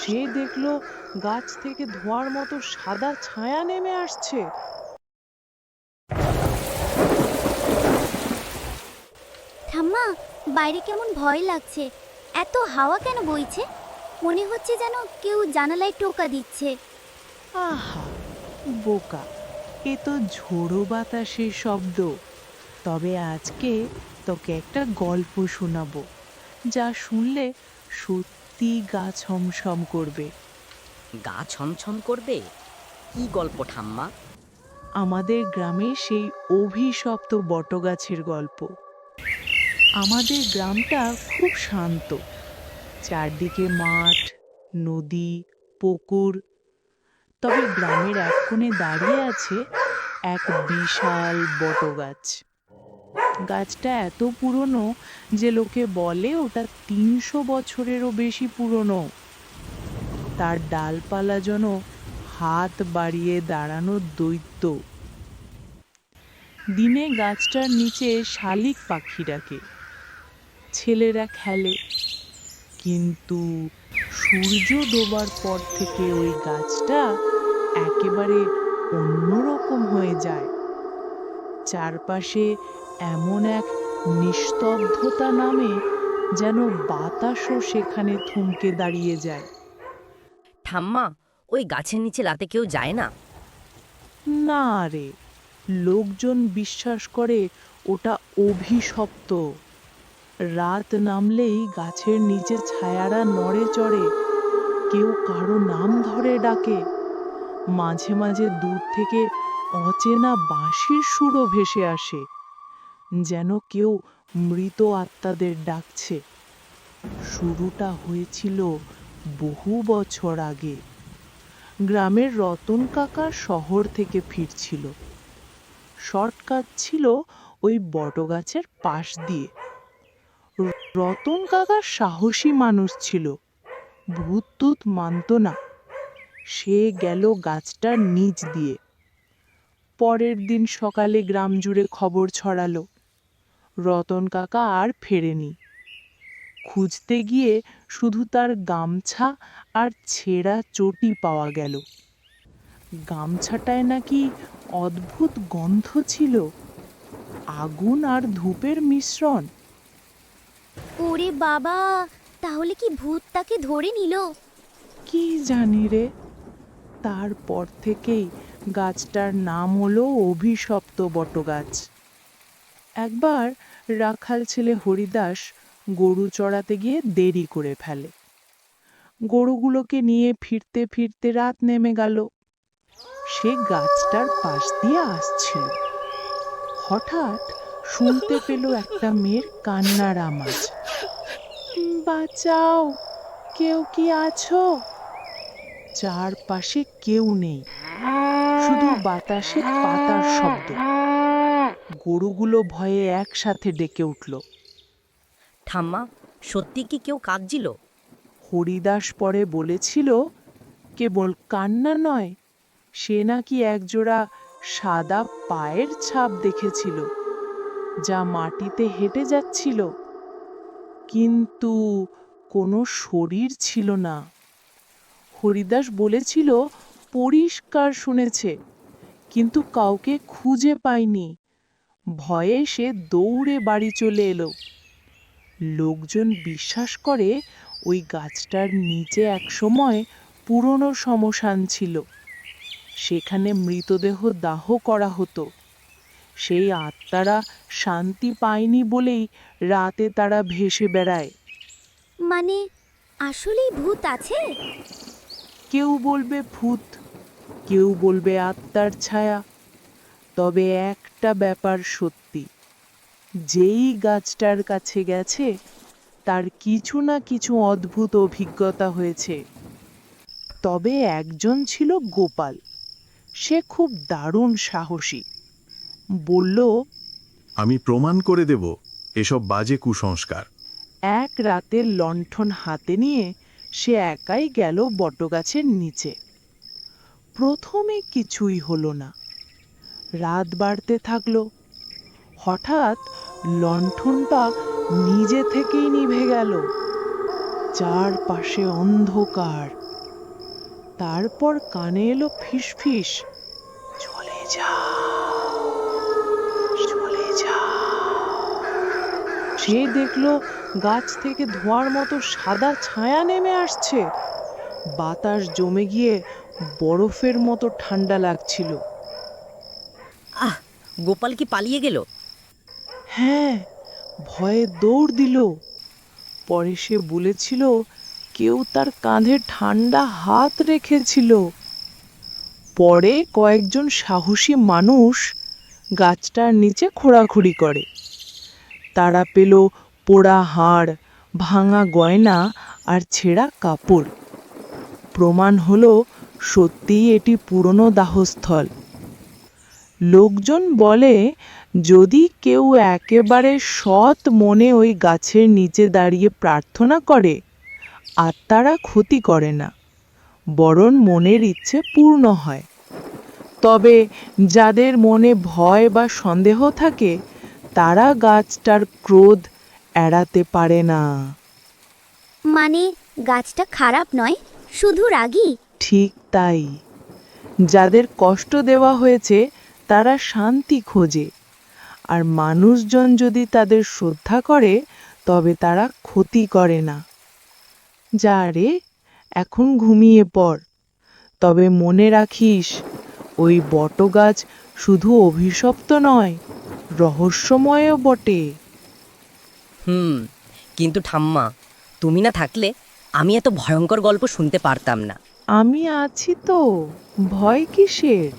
সে দেখল গাছ থেকে ধোঁয়ার মতো সাদা ছায়া নেমে আসছে। ঠাম্মা বাইরে কেমন ভয় লাগছে। এত হাওয়া কেন বইছে? মনে হচ্ছে যেন কেউ জানালায় টোকা দিচ্ছে। আহা বোকা। এ তো ঝোড়ো বাতাসের শব্দ। তবে আজকে তোকে একটা গল্প শোনাবো। যা শুনলে সত্যি গা ছমছম করবে। গা ছমছম করবে? কি গল্প ঠাম্মা? আমাদের গ্রামে সেই অভিশপ্ত বটগাছের গল্প। আমাদের গ্রামটা খুব শান্ত। চারদিকে মাঠ নদী পুকুর। তবে গ্রামের এক কোণে দাঁড়িয়ে আছে এক বিশাল বটগাছ। গাছটা এত পুরনো যে লোকে বলে ওটা তিনশো বছরেরও বেশি পুরনো। তার ডালপালা যেন হাত বাড়িয়ে দাঁড়ানো দৈত্য। দিনে গাছটার নিচে শালিক পাখি ডাকে, ছেলেরা খেলে। কিন্তু সূর্য ডোবার পর থেকে ওই গাছটা একেবারে অন্যরকম হয়ে যায়। চারপাশে এমন এক নিস্তব্ধতা নামে যেন বাতাসও সেখানে থমকে দাঁড়িয়ে যায়। ঠাম্মা ওই গাছের নিচে রাতে কেউ যায় না? না রে লোকজন বিশ্বাস করে ওটা অভিশপ্ত। রাত নামলেই গাছের নিচে ছায়ারা নড়ে চড়ে কেউ কারও নাম ধরে ডাকে। মাঝে মাঝে দূর থেকে অচেনা বাঁশির সুরও ভেসে আসে। যেন কেউ মৃত আত্মাদের ডাকছে। শুরুটা হয়েছিল বহু বছর আগে। গ্রামের রতন কাকা শহর থেকে ফিরছিল। শর্টকাট ছিল ওই বটগাছের পাশ দিয়ে। রতন কাকা সাহসী মানুষ ছিল। ভূত টুত মানত না। সে গেল গাছটার নিচ দিয়ে। পরের দিন সকালে গ্রাম জুড়ে খবর ছড়ালো। রতন কাকা আর ফেরেনি। খুঁজতে গিয়ে শুধু তার গামছা আর ছেঁড়া চটি পাওয়া গেল। গামছাটায় নাকি অদ্ভুত গন্ধ ছিল। আগুন আর ধূপের মিশ্রণ। ওরে বাবা তাহলে কি ভূত তাকে ধরে নিল? কি জানি রে। তারপর থেকেই গাছটার নাম হলো অভিশপ্ত বটগাছ। একবার রাখাল ছেলে হরিদাস গরু চড়াতে গিয়ে দেরি করে ফেলে। গরুগুলোকে নিয়ে ফিরতে ফিরতে রাত নেমে গেল। সে গাছটার পাশ দিয়ে আসছিল। হঠাৎ শুনতে পেল একটা মেয়ের কান্নার আওয়াজ। বাঁচাও, কেউ কি আছো? চারপাশে কেউ নেই। শুধু বাতাসে পাতার শব্দ। গরুগুলো ভয়ে একসাথে ডেকে উঠল। ঠাম্মা সত্যি কি কেউ কাঁদছিল? হরিদাস পরে বলেছিল কেবল কান্না নয় সে নাকি একজোড়া সাদা পায়ের ছাপ দেখেছিল যা মাটিতে হেঁটে যাচ্ছিল। কিন্তু কোনো শরীর ছিল না। হরিদাস বলেছিল পরিষ্কার শুনেছে কিন্তু কাউকে খুঁজে পায়নি ভয়ে সে দৌড়ে বাড়ি চলে এলো। লোকজন বিশ্বাস করে ওই গাছটার নিচে একসময় পুরনো শ্মশান ছিল। সেখানে মৃতদেহ দাহ করা হতো। সেই আত্মারা শান্তি পায়নি বলেই রাতে তারা ভেসে বেড়ায়। মানে আসলেই ভূত আছে? কেউ বলবে ভূত কেউ বলবে আত্মার ছায়া। তবে একটা ব্যাপার সত্যি যেই গাছটার কাছে গেছে তার কিছু না কিছু অদ্ভুত অভিজ্ঞতা হয়েছে। তবে একজন ছিল গোপাল সে খুব দারুণ সাহসী। বলল আমি প্রমাণ করে দেব এসব বাজে কুসংস্কার। এক রাতের লণ্ঠন হাতে নিয়ে সে একাই গেল বটগাছের নিচে। প্রথমে কিছুই হলো না। রাত বাড়তে থাকল। হঠাৎ লণ্ঠনটা নিজে থেকেই নিভে গেল। চারপাশে অন্ধকার। তারপর কানে এলো ফিস ফিস চলে যা চলে যা সে দেখল গাছ থেকে ধোঁয়ার মতো সাদা ছায়া নেমে আসছে। বাতাস জমে গিয়ে বরফের মতো ঠান্ডা লাগছিল। গোপাল কি পালিয়ে গেল? হ্যাঁ ভয়ে দৌড় দিল। পরে সে বলেছিল, কেউ তার কাঁধে ঠান্ডা হাত রেখেছিল। পরে কয়েকজন সাহসী মানুষ গাছটার নিচে খোঁড়াখুড়ি করে। তারা পেল পোড়া হাড়, ভাঙা গয়না আর ছেঁড়া কাপড়। প্রমাণ হলো, সত্যিই এটি পুরনো দাহস্থল। লোকজন বলে যদি কেউ একেবারে সৎ মনে ওই গাছের নিচে দাঁড়িয়ে প্রার্থনা করে আত্মারা ক্ষতি করে না বরং মনের ইচ্ছে পূর্ণ হয়। তবে যাদের মনে ভয় বা সন্দেহ থাকে তারা গাছটার ক্রোধ এড়াতে পারে না। মানে গাছটা খারাপ নয় শুধু রাগী? ঠিক তাই। যাদের কষ্ট দেওয়া হয়েছে তারা শান্তি খোঁজে। আর মানুষজন যদি তাদের শ্রদ্ধা করে তবে তারা ক্ষতি করে না। যা রে এখন ঘুমিয়ে পড়। তবে মনে রাখিস ওই বটগাছ শুধু অভিশপ্ত নয় রহস্যময়ও বটে। হুম কিন্তু ঠাম্মা তুমি না থাকলে আমি এত ভয়ঙ্কর গল্প শুনতে পারতাম না। আমি আছি তো ভয় কিসের?